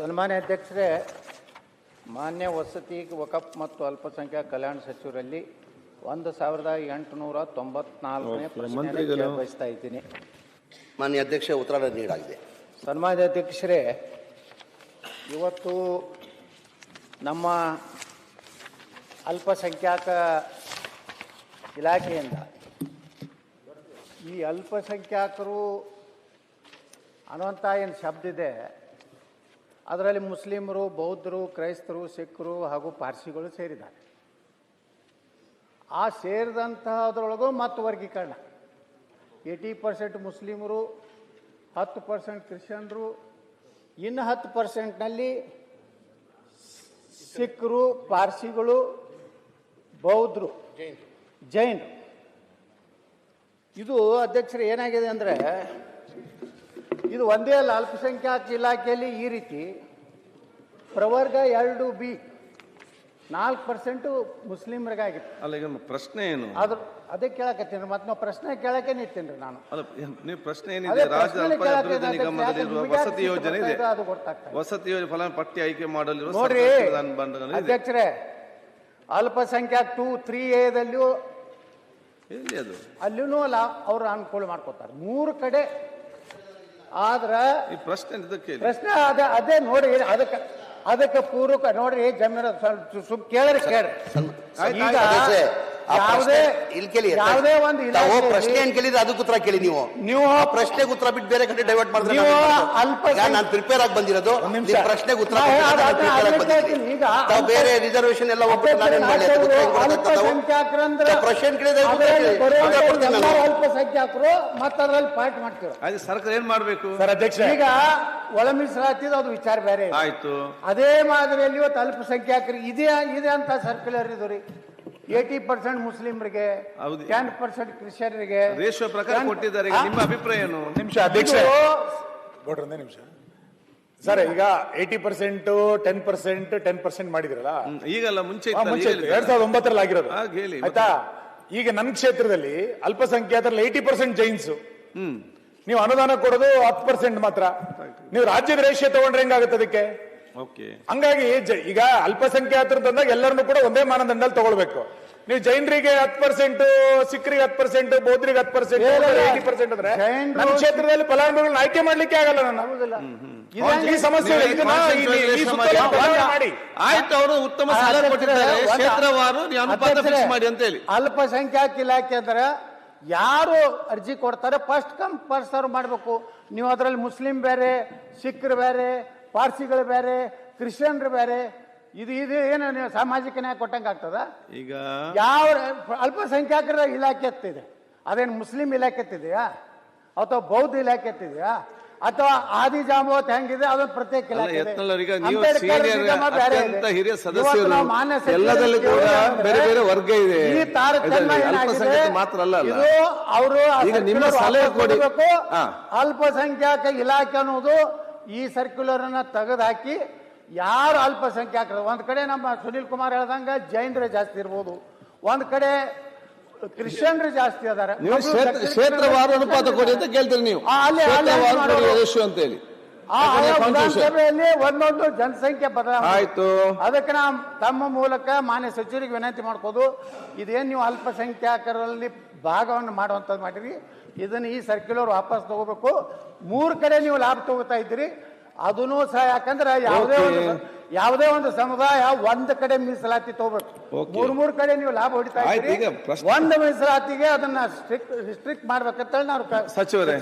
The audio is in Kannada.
ಸನ್ಮಾನ್ಯ ಅಧ್ಯಕ್ಷರೇ ಮಾನ್ಯ ವಸತಿ ವಕಫ್ ಮತ್ತು ಅಲ್ಪಸಂಖ್ಯಾತ ಕಲ್ಯಾಣ ಸಚಿವರಲ್ಲಿ ಒಂದು ಸಾವಿರದ ಎಂಟುನೂರ ತೊಂಬತ್ನಾಲ್ಕನೇ ಪ್ರಶ್ನೆ ಬಯಸ್ತಾ ಇದ್ದೀನಿ. ಮಾನ್ಯ ಅಧ್ಯಕ್ಷ ಉತ್ತರ ನೀಡಾಗಿದೆ. ಸನ್ಮಾನ್ಯ ಅಧ್ಯಕ್ಷರೇ ಇವತ್ತು ನಮ್ಮ ಅಲ್ಪಸಂಖ್ಯಾತ ಇಲಾಖೆಯಿಂದ ಈ ಅಲ್ಪಸಂಖ್ಯಾತರು ಅನ್ನುವಂಥ ಏನು ಶಬ್ದ ಇದೆ ಅದರಲ್ಲಿ ಮುಸ್ಲಿಮರು, ಬೌದ್ಧರು, ಕ್ರೈಸ್ತರು ಸಿಖ್ರು ಹಾಗೂ ಪಾರ್ಸಿಗಳು ಸೇರಿದ್ದಾರೆ. ಆ ಸೇರಿದಂತಹದ್ರೊಳಗೂ ಮತ್ತು ವರ್ಗೀಕರಣ. ಏಯ್ಟಿ ಪರ್ಸೆಂಟ್ ಮುಸ್ಲಿಮರು, ಹತ್ತು ಪರ್ಸೆಂಟ್ ಕ್ರಿಶ್ಚಿಯನ್ರು, ಇನ್ನು ಹತ್ತು ಪರ್ಸೆಂಟ್ನಲ್ಲಿ ಸಿಖ್ರು ಪಾರ್ಸಿಗಳು, ಬೌದ್ಧರು ಜೈನ್ ಇದು ಅಧ್ಯಕ್ಷರು ಏನಾಗಿದೆ ಅಂದರೆ ಇದು ಒಂದೇ ಅಲ್ಲ ಅಲ್ಪಸಂಖ್ಯಾತ ಇಲಾಖೆಯಲ್ಲಿ ಈ ರೀತಿ ಪ್ರವರ್ಗ ಎರಡು ಬಿ ನಾಲ್ಕು ಪರ್ಸೆಂಟು ಮುಸ್ಲಿಮರಿಗಾಗಿತ್ತು. ಅಲ್ಲ ಈಗ ಪ್ರಶ್ನೆ ಏನು? ಅದ್ರ ಅದೇ ಕೇಳಕತ್ತೀನಿ ಮತ್ತೆ ನಾವು ಪ್ರಶ್ನೆ ಕೇಳಕ್ಕೆ ನಿಂತೀನಿ ನಾನು. ಅಲ್ಲ ನೀವು ಪ್ರಶ್ನೆ ಏನಿದೆ? ರಾಜ್ಯ ಅಭಿವೃದ್ಧಿ ನಿಗಮದಲ್ಲಿರುವ ವಸತಿ ಯೋಜನೆ ಇದೆ. ಅದು ವಸತಿ ಯೋಜನೆ ಫಲ ಪಟ್ಟಿ ಆಯ್ಕೆ ಮಾಡಲು ನೋಡ್ರಿ ಅಧ್ಯಕ್ಷರೇ ಅಲ್ಪಸಂಖ್ಯಾತ ಟೂ ತ್ರೀ ಎ ಎಲ್ಲಿ ಅದು? ಅಲ್ಲಿನೂ ಅಲ್ಲ ಅವರು ಅನುಕೂಲ ಮಾಡ್ಕೋತಾರೆ. ಮೂರು ಕಡೆ ಆದ್ರ ಈ ಪ್ರಶ್ನೆ ಇದಕ್ಕೆ ಪ್ರಶ್ನೆ ಅದ ಅದೇ ನೋಡಿ ಅದಕ್ಕೆ ಅದಕ್ಕೆ ಪೂರ್ವಕ ನೋಡ್ರಿ ಜಮೀನ ಸ್ವಲ್ಪ ಕೇಳ್ರಿ. ಕೇಳ್ರಿ ಈಗ ಯಾವುದೇ ಇಲ್ಲಿ ಕೇಳಿ ಯಾವುದೇ ಒಂದು ತಾವು ಪ್ರಶ್ನೆ ಏನ್ ಕೇಳಿದ್ರೆ ಅದಕ್ಕೆ ಉತ್ತರ ಕೇಳಿ ನೀವು. ನೀವು ಆ ಪ್ರಶ್ನೆಗೆ ಉತ್ತರ ಬಿಟ್ಟು ಬೇರೆ ಕಡೆ ಡೈವರ್ಟ್ ಮಾಡಿದ್ರೆ ನೀವು ಅಲ್ಪ ನಾನು ಪ್ರಿಪೇರ್ ಆಗಿ ಬಂದಿರೋದು. ನಿಮ್ಮ ಪ್ರಶ್ನೆಗೆ ಉತ್ತರ ತಾವು ಬೇರೆ ರಿಸರ್ವೇಶನ್ ಎಲ್ಲ ತಾವು ಪ್ರಶ್ನೆ ಕೇಳಿದ್ರೆ ಅಲ್ಪಸಂಖ್ಯಾತರು ಮತ್ತೆ ಅದರಲ್ಲಿ ಪಾಯಿಂಟ್ ಮಾಡ್ತೀವಿ. ಆಯ್ತು ಸರ್ಕಾರ ಏನ್ ಮಾಡ್ಬೇಕು? ಸರ್ ಅಧ್ಯಕ್ಷ ಈಗ ಒಳ ಮೀಸಲಾತಿದು ಅದು ವಿಚಾರ ಬೇರೆ ಇದೆ. ಆಯ್ತು. ಅದೇ ಮಾದರಿಯಲ್ಲಿ ಇವತ್ತು ಅಲ್ಪಸಂಖ್ಯಾತರು ಇದೆ ಇದೆ ಅಂತ ಸರ್ಕ್ಯುಲರ್ ಇದ್ರಿ ರೀ. ಏಯ್ಟಿ ಪರ್ಸೆಂಟ್ ಮುಸ್ಲಿಮರಿಗೆ ಹೌದು. Ten percent ಕ್ರಿಶ್ಚಿಯನ್ರಿಗೆ. ರೇಷ್ಯೋ ಪ್ರಕಾರ ಕೊಟ್ಟಿದ್ದಾರೆ. ಈಗ ನಿಮ್ಮ ಅಭಿಪ್ರಾಯ ಏನು ನಿಮಿಷ ಅಧ್ಯಕ್ಷ ಗೌಡ್ರ ಒಂದೇ ನಿಮಿಷ. ಸರ್ ಈಗ eighty percent ten percent ten percent ಮಾಡಿದ್ರಲ್ಲ? ಹ್ಮ್, ಈಗಲ್ಲ ಮುಂಚೆ ಆ, ಇತ್ತಲ್ಲ, ಮುಂಚೆ ಈಗ. ಎರಡ್ ಸಾವಿರದ ಒಂಬತ್ತರಲ್ಲಿ ಆಗಿರೋದು. ಆಗ ಹೇಳಿ. ಆಯ್ತಾ? ಈಗ ನನ್ನ ಕ್ಷೇತ್ರದಲ್ಲಿ ಅಲ್ಪಸಂಖ್ಯಾತರಲ್ಲಿ ಏಯ್ಟಿ ಪರ್ಸೆಂಟ್ ಜೈನ್ಸ್. ಹ್ಮ್. ನೀವು ಅನುದಾನ ಕೊಡೋದು ಹತ್ತು ಪರ್ಸೆಂಟ್ ಮಾತ್ರ. ನೀವು ರಾಜ್ಯದ ರೇಷ್ಯ ತಗೊಂಡ್ರೆ ಹೆಂಗಾಗುತ್ತೆ ಅದಕ್ಕೆ? ಹಂಗಾಗಿ ಜ- ಈಗ ಅಲ್ಪಸಂಖ್ಯಾತರು ತಂದಾಗ ಎಲ್ಲರನ್ನು ಕೂಡ ಒಂದೇ ಮಾನದಂಡದಲ್ಲಿ ತಗೊಳ್ಬೇಕು. ನೀವು ಜೈನರಿಗೆ ಹತ್ತು ಪರ್ಸೆಂಟ್ ಸಿಖ್ರಿಗೆ ಹತ್ತು ಪರ್ಸೆಂಟ್ ಬೌದ್ಧರಿಗೆ ಹತ್ತು ಪರ್ಸೆಂಟ್. ಏಯ್ಟಿ ಪರ್ಸೆಂಟ್ ಅಂದ್ರೆ ನಮ್ಮ ಕ್ಷೇತ್ರದಲ್ಲಿ ಫಲಾನುಭವಿಗಳನ್ನ ಆಯ್ಕೆ ಮಾಡ್ಲಿಕ್ಕೆ ಆಗಲ್ಲ ನಾನು. ಈ ಸಮಸ್ಯೆ ಮಾಡಿ. ಆಯ್ತು ಅವರು ಉತ್ತಮ ಸಲಹೆ ಕೊಟ್ಟಿದ್ದಾರೆ. ಕ್ಷೇತ್ರವಾರು ನೀವು ಅನುಪಾತ ಫಿಕ್ಸ್ ಮಾಡಿ ಅಂತ ಹೇಳಿ. ಅಲ್ಪಸಂಖ್ಯಾತ ಇಲಾಖೆ ಅಂದ್ರೆ ಯಾರು ಅರ್ಜಿ ಕೊಡ್ತಾರೆ ಫಸ್ಟ್ ಕಮ್ ಫಸ್ಟ್ ಸರ್ವ್ ಮಾಡಬೇಕು. ನೀವು ಅದರಲ್ಲಿ ಮುಸ್ಲಿಂ ಬೇರೆ ಸಿಖ್ರು ಬೇರೆ ಪಾರ್ಸಿಗಳು ಬೇರೆ ಕ್ರಿಶ್ಚಿಯನ್ರು ಬೇರೆ ಇದು ಇದು ಏನು ನೀವು ಸಾಮಾಜಿಕ ನ್ಯಾಯ ಕೊಟ್ಟಂಗೆ ಆಗ್ತದ? ಈಗ ಯಾವ ಅಲ್ಪಸಂಖ್ಯಾತರ ಇಲಾಖೆ ಎತ್ತಿದೆ? ಅದೇನು ಮುಸ್ಲಿಂ ಇಲಾಖೆ ಎತ್ತಿದೆಯಾ? ಅಥವಾ ಬೌದ್ಧ ಇಲಾಖೆ ಎತ್ತಿದೆಯಾ? ಅಥವಾ ಆದಿ ಜಾಂಬವತ್ ಹೆಂಗಿದೆ? ಅದೊಂದು ಪ್ರತ್ಯೇಕ ಹಿರಿಯ ಇವತ್ತು ಸದಸ್ಯರು ನಾವು ಮಾನ್ಯ ಸಚಿವರಲ್ಲಿ ಎಲ್ಲದಲ್ಲೂ ಕೂಡ ಬೇರೆ ಬೇರೆ ವರ್ಗ ಇದೆ. ಈ ತಾರತಮ್ಯ? ಮಾತ್ರ ಅಲ್ಲ ಅಲ್ಲ. ಇದು ಅವರು ಈಗ ನಿಮ್ಮ ಸಲಹೆ ಕೊಡಿ. ಹಾ. ಅಲ್ಪಸಂಖ್ಯಾತ ಇಲಾಖೆ ಅನ್ನೋದು ಈ ಸರ್ಕ್ಯುಲರ್ ಅನ್ನ ತೆಗೆದು ಹಾಕಿ ಯಾರು ಅಲ್ಪಸಂಖ್ಯಾತರು ಒಂದು ಕಡೆ ನಮ್ಮ ಸುನಿಲ್ ಕುಮಾರ್ ಹೇಳ್ದಂಗೆ ಜೈನರೇ ಜಾಸ್ತಿ ಇರ್ಬೋದು. ಒಂದು ಕಡೆ ಕ್ರಿಶ್ಚಿಯನ್ರು ಜಾಸ್ತಿ ಅದಾರೆ ಕ್ಷೇತ್ರವಾರು ಅನುಪಾತ ಕೊಡಿ ಅಂತ ಕೇಳ್ತೀರಿ ನೀವು. ಮಾಡೋದು. ಅಂತ ಹೇಳಿ ವಿಧಾನಸಭೆಯಲ್ಲಿ ಒಂದೊಂದು ಜನಸಂಖ್ಯೆ ಬದಲಾವಣೆ. ಆಯ್ತು. ಅದಕ್ಕೆ ನಾವು ತಮ್ಮ ಮೂಲಕ ಮಾನ್ಯ ಸಚಿವರಿಗೆ ವಿನಂತಿ ಮಾಡ್ಕೋದು ಇದೇನು ನೀವು ಅಲ್ಪಸಂಖ್ಯಾತರಲ್ಲಿ ಭಾಗವನ್ನು ಮಾಡುವಂಥದ್ದು ಮಾಡಿರಿ ಇದನ್ನು ಈ ಸರ್ಕ್ಯುಲರ್ ವಾಪಸ್ ತಗೋಬೇಕು. ಮೂರು ಕಡೆ ನೀವು ಲಾಭ ತಗೋತಾ ಇದ್ದೀರಿ. ಅದನ್ನು ಸಹ ಯಾಕಂದ್ರೆ ಯಾವುದೇ ಒಂದು ಯಾವುದೇ ಒಂದು ಸಮುದಾಯ ಒಂದ್ ಕಡೆ ಮೀಸಲಾತಿ ತಗೋಬೇಕು. ಮೂರು ಮೂರ್ ಕಡೆ ನೀವು ಲಾಭ ಹೊಡಿತಾ ಇದ್ರಿ ಇದ್ದೀರಿ. ಒಂದು ಮೀಸಲಾತಿಗೆ ಅದನ್ನ ಸ್ಟ್ರಿಕ್ಟ್ ರಿಸ್ಟ್ರಿಕ್ಟ್ ಮಾಡ್ಬೇಕಂತೇಳಿ ನಾವು ಸಚಿವರೇ,